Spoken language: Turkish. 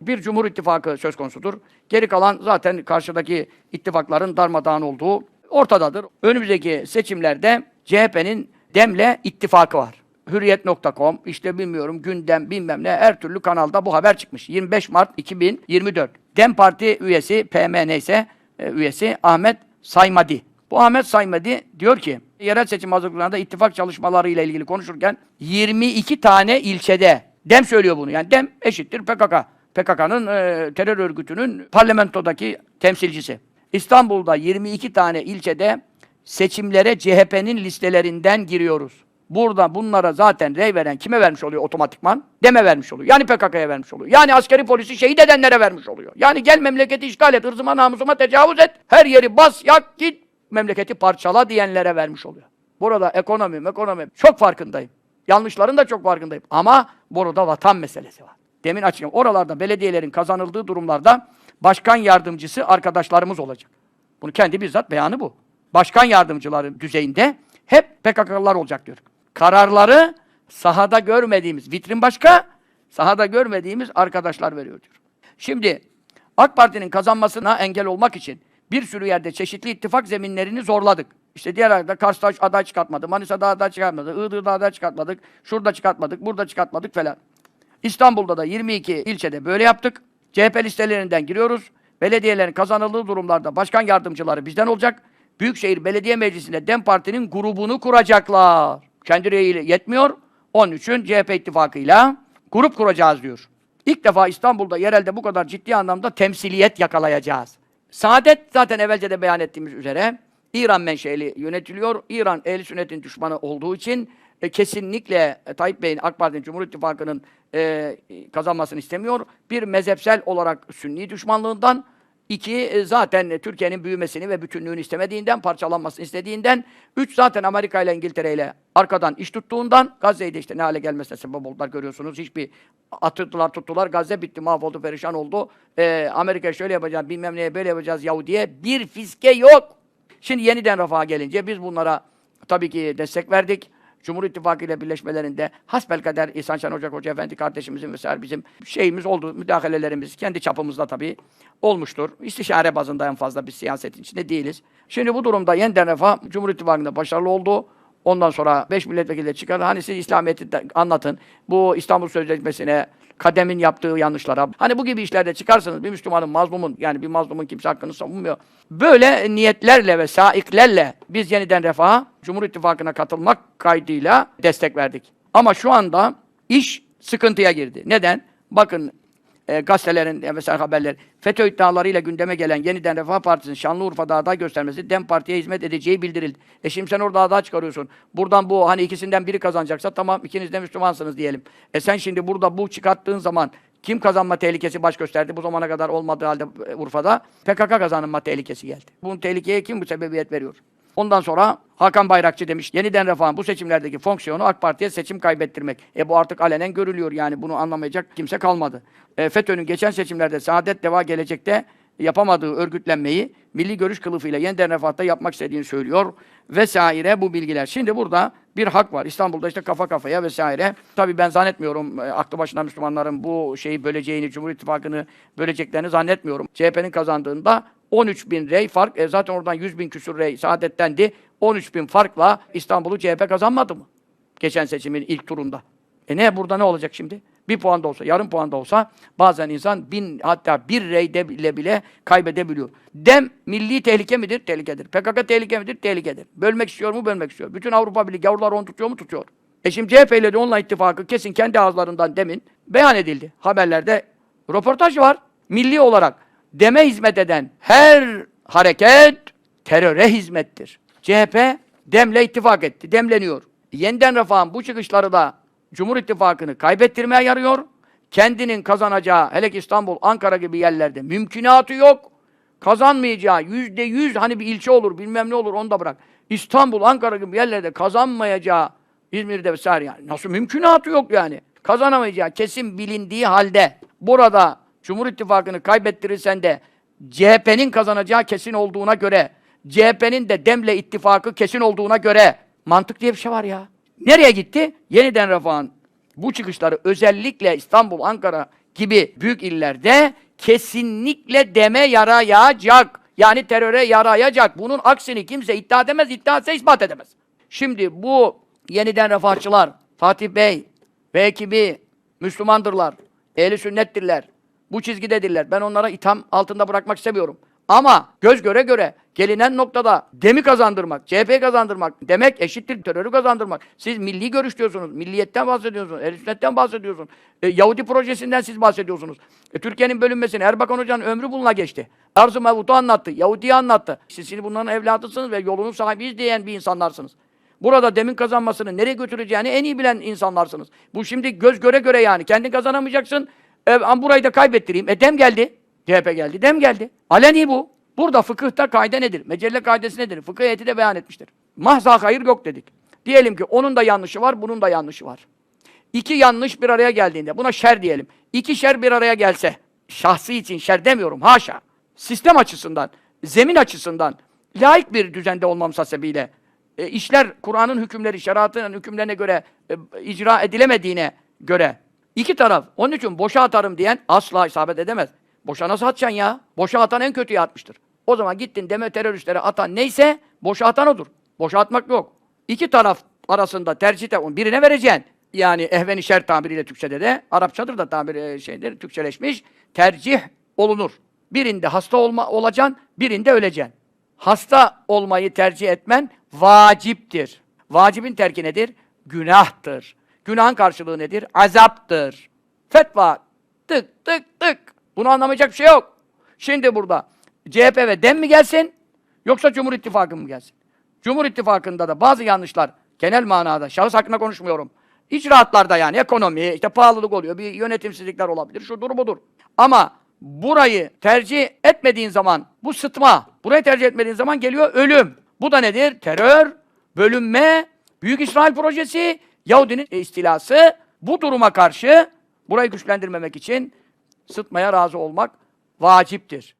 bir Cumhur İttifakı söz konusudur. Geri kalan zaten karşıdaki ittifakların darmadağın olduğu ortadadır. Önümüzdeki seçimlerde CHP'nin Dem'le ittifakı var. Hürriyet.com, işte bilmiyorum gündem bilmem ne her türlü kanalda bu haber çıkmış. 25 Mart 2024. Dem Parti üyesi, PM neyse e, üyesi Ahmet Saymadi. Bu Ahmet Saymadi diyor ki, yerel seçim hazırlıklarında ittifak çalışmaları ile ilgili konuşurken 22 tane ilçede, Dem söylüyor bunu yani Dem eşittir PKK. PKK'nın e, terör örgütünün parlamentodaki temsilcisi. İstanbul'da 22 tane ilçede seçimlere CHP'nin listelerinden giriyoruz. Burada bunlara zaten rey veren kime vermiş oluyor otomatikman? Deme vermiş oluyor. Yani PKK'ya vermiş oluyor. Yani askeri polisi şehit edenlere vermiş oluyor. Yani gel memleketi işgal et, ırzıma namusuma tecavüz et, her yeri bas, yak, git, memleketi parçala diyenlere vermiş oluyor. Burada ekonomi, ekonomi çok farkındayım. Yanlışların da çok farkındayım. Ama burada vatan meselesi var. Demin açıkladım. Oralarda belediyelerin kazanıldığı durumlarda başkan yardımcısı arkadaşlarımız olacak. Bunu kendi bizzat beyanı bu. Başkan yardımcıları düzeyinde hep PKK'lılar olacak diyor. Kararları sahada görmediğimiz, vitrin başka, sahada görmediğimiz arkadaşlar veriyor diyor. Şimdi AK Parti'nin kazanmasına engel olmak için bir sürü yerde çeşitli ittifak zeminlerini zorladık. İşte diğer yerde Kars'ta aday çıkartmadı, Manisa'da aday çıkartmadı, Iğdır'da aday çıkartmadık, şurada çıkartmadık, burada çıkartmadık falan. İstanbul'da da 22 ilçede böyle yaptık. CHP listelerinden giriyoruz. Belediyelerin kazanıldığı durumlarda başkan yardımcıları bizden olacak. Büyükşehir Belediye Meclisi'nde DEM Parti'nin grubunu kuracaklar. Kendi reyiyle yetmiyor. Onun için CHP ittifakıyla grup kuracağız diyor. İlk defa İstanbul'da yerelde bu kadar ciddi anlamda temsiliyet yakalayacağız. Saadet zaten evvelce de beyan ettiğimiz üzere İran menşeli yönetiliyor. İran ehl sünnetin düşmanı olduğu için e, kesinlikle e, Tayyip Bey'in AK Parti'nin Cumhur İttifakı'nın e, kazanmasını istemiyor. Bir mezhepsel olarak Sünni düşmanlığından, iki e, zaten Türkiye'nin büyümesini ve bütünlüğünü istemediğinden, parçalanmasını istediğinden, üç zaten Amerika ile İngiltere ile arkadan iş tuttuğundan, Gazze'yi de işte ne hale gelmesine sebep oldular görüyorsunuz. Hiçbir atıldılar tuttular, Gazze bitti, mahvoldu, perişan oldu. E, Amerika şöyle yapacağız, bilmem neye böyle yapacağız Yahudi'ye bir fiske yok. Şimdi yeniden refaha gelince biz bunlara tabii ki destek verdik. Cumhur İttifakı ile birleşmelerinde hasbelkader İhsan Şen Ocak Hoca Efendi kardeşimizin vesaire bizim şeyimiz oldu, müdahalelerimiz kendi çapımızda tabii olmuştur. İstişare bazında en fazla bir siyasetin içinde değiliz. Şimdi bu durumda yeniden refah Cumhur İttifakı'nda başarılı oldu. Ondan sonra 5 milletvekili çıkardı. Hani siz İslamiyet'i anlatın. Bu İstanbul Sözleşmesi'ne kademin yaptığı yanlışlara. Hani bu gibi işlerde çıkarsanız bir Müslümanın, mazlumun yani bir mazlumun kimse hakkını savunmuyor. Böyle niyetlerle ve saiklerle biz yeniden refaha Cumhur İttifakı'na katılmak kaydıyla destek verdik. Ama şu anda iş sıkıntıya girdi. Neden? Bakın e, gazetelerin e, vesaire haberler FETÖ iddialarıyla gündeme gelen Yeniden Refah Partisi'nin Şanlıurfa'da aday göstermesi DEM Parti'ye hizmet edeceği bildirildi. E şimdi sen orada aday çıkarıyorsun. Buradan bu hani ikisinden biri kazanacaksa tamam ikiniz de Müslümansınız diyelim. E sen şimdi burada bu çıkarttığın zaman kim kazanma tehlikesi baş gösterdi? Bu zamana kadar olmadığı halde e, Urfa'da PKK kazanma tehlikesi geldi. Bunun tehlikeye kim bu sebebiyet veriyor? Ondan sonra Hakan Bayrakçı demiş, yeniden refahın bu seçimlerdeki fonksiyonu AK Parti'ye seçim kaybettirmek. E bu artık alenen görülüyor yani bunu anlamayacak kimse kalmadı. E, FETÖ'nün geçen seçimlerde Saadet Deva gelecekte yapamadığı örgütlenmeyi milli görüş kılıfıyla yeniden refahta yapmak istediğini söylüyor vesaire bu bilgiler. Şimdi burada bir hak var. İstanbul'da işte kafa kafaya vesaire. Tabii ben zannetmiyorum e, aklı başında Müslümanların bu şeyi böleceğini, Cumhur İttifakı'nı böleceklerini zannetmiyorum. CHP'nin kazandığında 13 bin rey fark, e, zaten oradan 100 bin küsur rey saadettendi. 13 bin farkla İstanbul'u CHP kazanmadı mı? Geçen seçimin ilk turunda. E ne burada ne olacak şimdi? Bir puan da olsa, yarım puan da olsa bazen insan bin hatta bir reyde bile bile kaybedebiliyor. Dem milli tehlike midir? Tehlikedir. PKK tehlike midir? Tehlikedir. Bölmek istiyor mu? Bölmek istiyor. Bütün Avrupa Birliği gavurlar onu tutuyor mu? Tutuyor. E şimdi CHP ile de onunla ittifakı kesin kendi ağızlarından demin beyan edildi. Haberlerde röportaj var. Milli olarak deme hizmet eden her hareket teröre hizmettir. CHP demle ittifak etti. Demleniyor. Yeniden Refah'ın bu çıkışları da Cumhur İttifakı'nı kaybettirmeye yarıyor. Kendinin kazanacağı, hele ki İstanbul, Ankara gibi yerlerde mümkünatı yok. Kazanmayacağı, yüzde yüz hani bir ilçe olur, bilmem ne olur onu da bırak. İstanbul, Ankara gibi yerlerde kazanmayacağı, İzmir'de vesaire yani. Nasıl mümkünatı yok yani. Kazanamayacağı kesin bilindiği halde burada Cumhur İttifakı'nı kaybettirirsen de CHP'nin kazanacağı kesin olduğuna göre, CHP'nin de Dem'le ittifakı kesin olduğuna göre mantık diye bir şey var ya. Nereye gitti? Yeniden Refah'ın bu çıkışları özellikle İstanbul, Ankara gibi büyük illerde kesinlikle deme yarayacak. Yani teröre yarayacak. Bunun aksini kimse iddia edemez, iddia etse ispat edemez. Şimdi bu yeniden refahçılar, Fatih Bey ve ekibi Müslümandırlar, ehli sünnettirler. Bu çizgidedirler. Ben onlara itham altında bırakmak istemiyorum. Ama göz göre göre gelinen noktada demi kazandırmak, CHP'yi kazandırmak demek eşittir terörü kazandırmak. Siz milli görüş diyorsunuz, milliyetten bahsediyorsunuz, ehl sünnetten bahsediyorsunuz. E, Yahudi projesinden siz bahsediyorsunuz. E, Türkiye'nin bölünmesini Erbakan Hoca'nın ömrü bununla geçti. Arz-ı Mevut'u anlattı, Yahudi'yi anlattı. Siz şimdi bunların evladısınız ve yolunun sahibiyiz diyen bir insanlarsınız. Burada demin kazanmasını nereye götüreceğini en iyi bilen insanlarsınız. Bu şimdi göz göre göre yani. Kendin kazanamayacaksın. E, burayı da kaybettireyim. E dem geldi. CHP geldi. Dem geldi. Aleni bu. Burada fıkıhta kaide nedir? Mecelle kaidesi nedir? Fıkıh heyeti de beyan etmiştir. Mahza hayır yok dedik. Diyelim ki onun da yanlışı var, bunun da yanlışı var. İki yanlış bir araya geldiğinde, buna şer diyelim. İki şer bir araya gelse, şahsi için şer demiyorum, haşa. Sistem açısından, zemin açısından, laik bir düzende olmamız hasebiyle, e, işler Kur'an'ın hükümleri, şeriatın hükümlerine göre e, icra edilemediğine göre iki taraf, onun için boşa atarım diyen asla isabet edemez. Boşa nasıl atacaksın ya? Boşa atan en kötüye atmıştır. O zaman gittin deme teröristlere atan neyse boşa atan odur. Boşa atmak yok. İki taraf arasında tercihte birine vereceksin. Yani ehven-i şer tabiriyle Türkçe'de de, Arapçadır da tabiri şeydir, Türkçeleşmiş. Tercih olunur. Birinde hasta olma, olacaksın, birinde öleceksin. Hasta olmayı tercih etmen vaciptir. Vacibin terki nedir? Günahtır. Günahın karşılığı nedir? Azaptır. Fetva tık tık tık. Bunu anlamayacak bir şey yok. Şimdi burada CHP ve DEM mi gelsin yoksa Cumhur İttifakı mı gelsin? Cumhur İttifakı'nda da bazı yanlışlar genel manada, şahıs hakkında konuşmuyorum. İcraatlarda yani ekonomi, işte pahalılık oluyor, bir yönetimsizlikler olabilir, şudur budur. Ama burayı tercih etmediğin zaman bu sıtma, burayı tercih etmediğin zaman geliyor ölüm. Bu da nedir? Terör, bölünme, Büyük İsrail projesi, Yahudinin istilası. Bu duruma karşı burayı güçlendirmemek için sıtmaya razı olmak vaciptir.